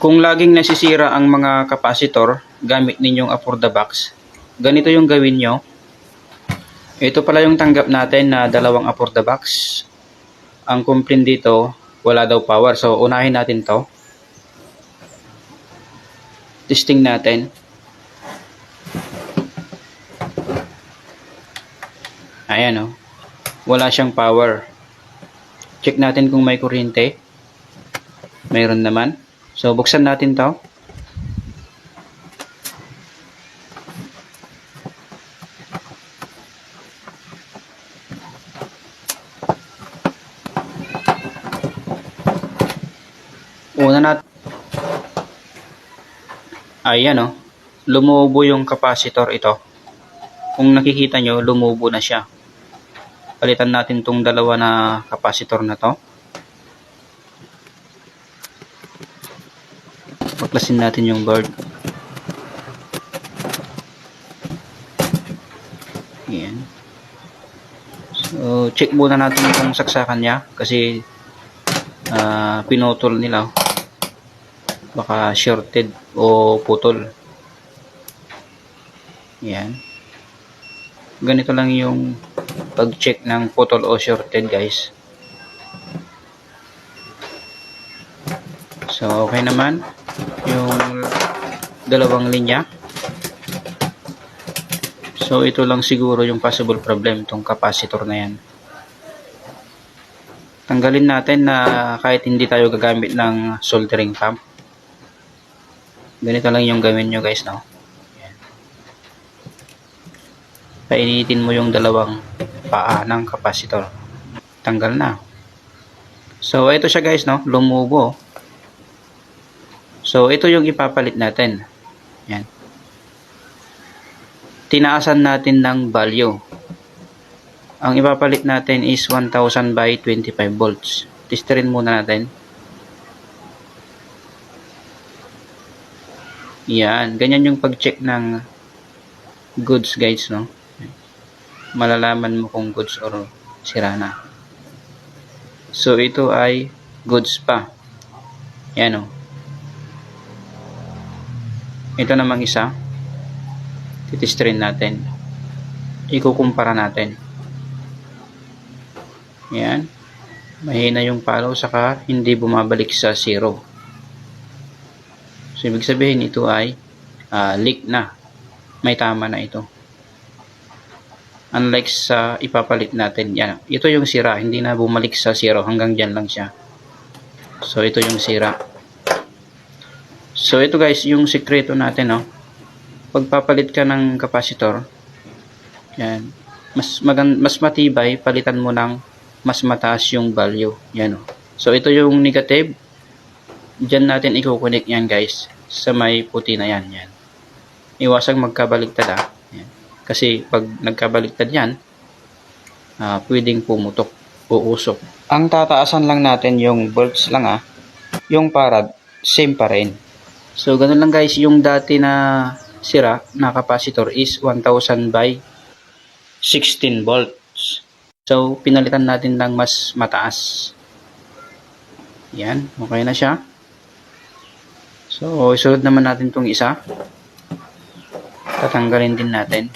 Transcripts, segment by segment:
Kung laging nasisira ang mga kapasitor gamit ninyong for the box, ganito yung gawin nyo. Ito pala yung tanggap natin na dalawang for the box. Ang complaint dito, wala daw power. So, unahin natin to. Testing natin. Ayan o. Wala siyang power. Check natin kung may kuryente. Mayroon naman. So, buksan natin to. Una nat Ayan o. Lumubo yung capacitor ito. Kung nakikita nyo, lumubo na siya. Palitan natin tong dalawa na capacitor na to. Baklasin natin yung board. Ayan. So, check muna natin kung saksakan niya kasi ah, pinutol nila. Baka shorted o putol. Ayan. Ganito lang yung pag-check ng putol o shorted guys. So, okay naman yung dalawang linya. So, ito lang siguro yung possible problem itong capacitor na yan. Tanggalin natin na kahit hindi tayo gagamit ng soldering pump. Ganito lang yung gawin nyo guys, no? Painitin mo yung dalawang paa ng capacitor. Tanggal na. So, ito siya guys, no? Lumubo. So, ito yung ipapalit natin. Yan. Tinaasan natin ng value. Ang ipapalit natin is 1000 by 25 volts. Testerin muna natin. Yan. Ganyan yung pag-check ng goods guys, no? Malalaman mo kung goods or sira na. So, ito ay goods pa. Yan, oh. Ito namang isa. Titestrin natin. Ikukumpara natin. Yan. Mahina yung palo saka hindi bumabalik sa zero. So, ibig sabihin ito ay ah, leak na. May tama na ito. Unlike sa ipapalit natin. Yan. Ito yung sira. Hindi na bumalik sa zero. Hanggang dyan lang siya. So, ito yung sira. So, ito guys, yung sikreto natin, no? Pagpapalit ka ng capacitor, yan, mas, magan mas matibay, palitan mo ng mas mataas yung value. Yan, oh. So, ito yung negative. Diyan natin i-connect yan, guys, sa may puti na yan. yan. Iwasang magkabaligtad, ah. Yan. Kasi, pag nagkabaligtad yan, ah, pwedeng pumutok o usok. Ang tataasan lang natin yung volts lang, ah. Yung parad, same pa rin. So, ganun lang guys, yung dati na sira na capacitor is 1000 by 16 volts. So, pinalitan natin ng mas mataas. Yan, okay na siya. So, isunod naman natin tong isa. Tatanggalin din natin.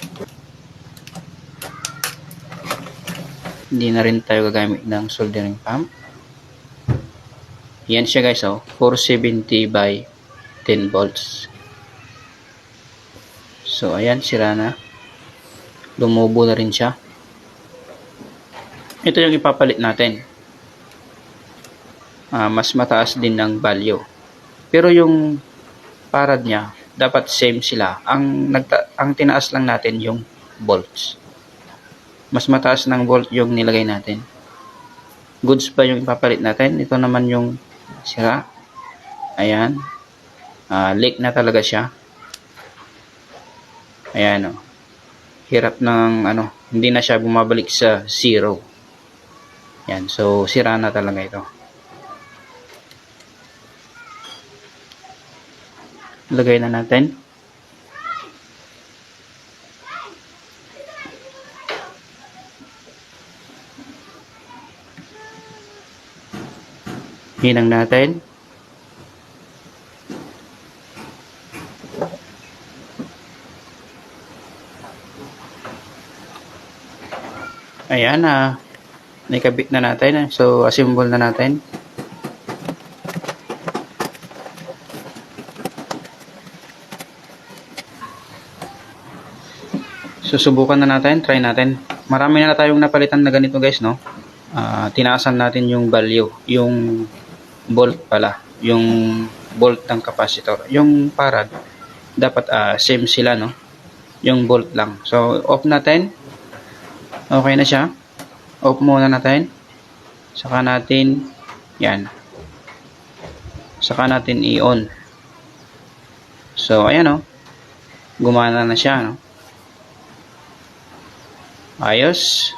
Hindi na rin tayo gagamit ng soldering pump. Yan siya guys, oh. 470 by 10 volts. So, ayan, sira na. Lumubo na rin siya. Ito yung ipapalit natin. Ah, mas mataas din ng value. Pero yung parad niya, dapat same sila. Ang, nagta ang tinaas lang natin yung volts. Mas mataas ng volt yung nilagay natin. Goods pa yung ipapalit natin. Ito naman yung sira. Ayan uh, leak na talaga siya. Ayan o. Hirap ng ano, hindi na siya bumabalik sa zero. Yan, so sira na talaga ito. Lagay na natin. Hinang natin. Ayan na. Nakabit na natin. So, assemble na natin. Susubukan na natin. Try natin. Marami na tayong napalitan na ganito guys, no? Ah, tinaasan natin yung value. Yung volt pala. Yung volt ng capacitor. Yung farad, dapat ah, same sila, no? Yung volt lang. So, off natin. Okay na siya. Off muna natin. Saka natin, yan. Saka natin i-on. So, ayan o. Gumana na siya, no? Ayos.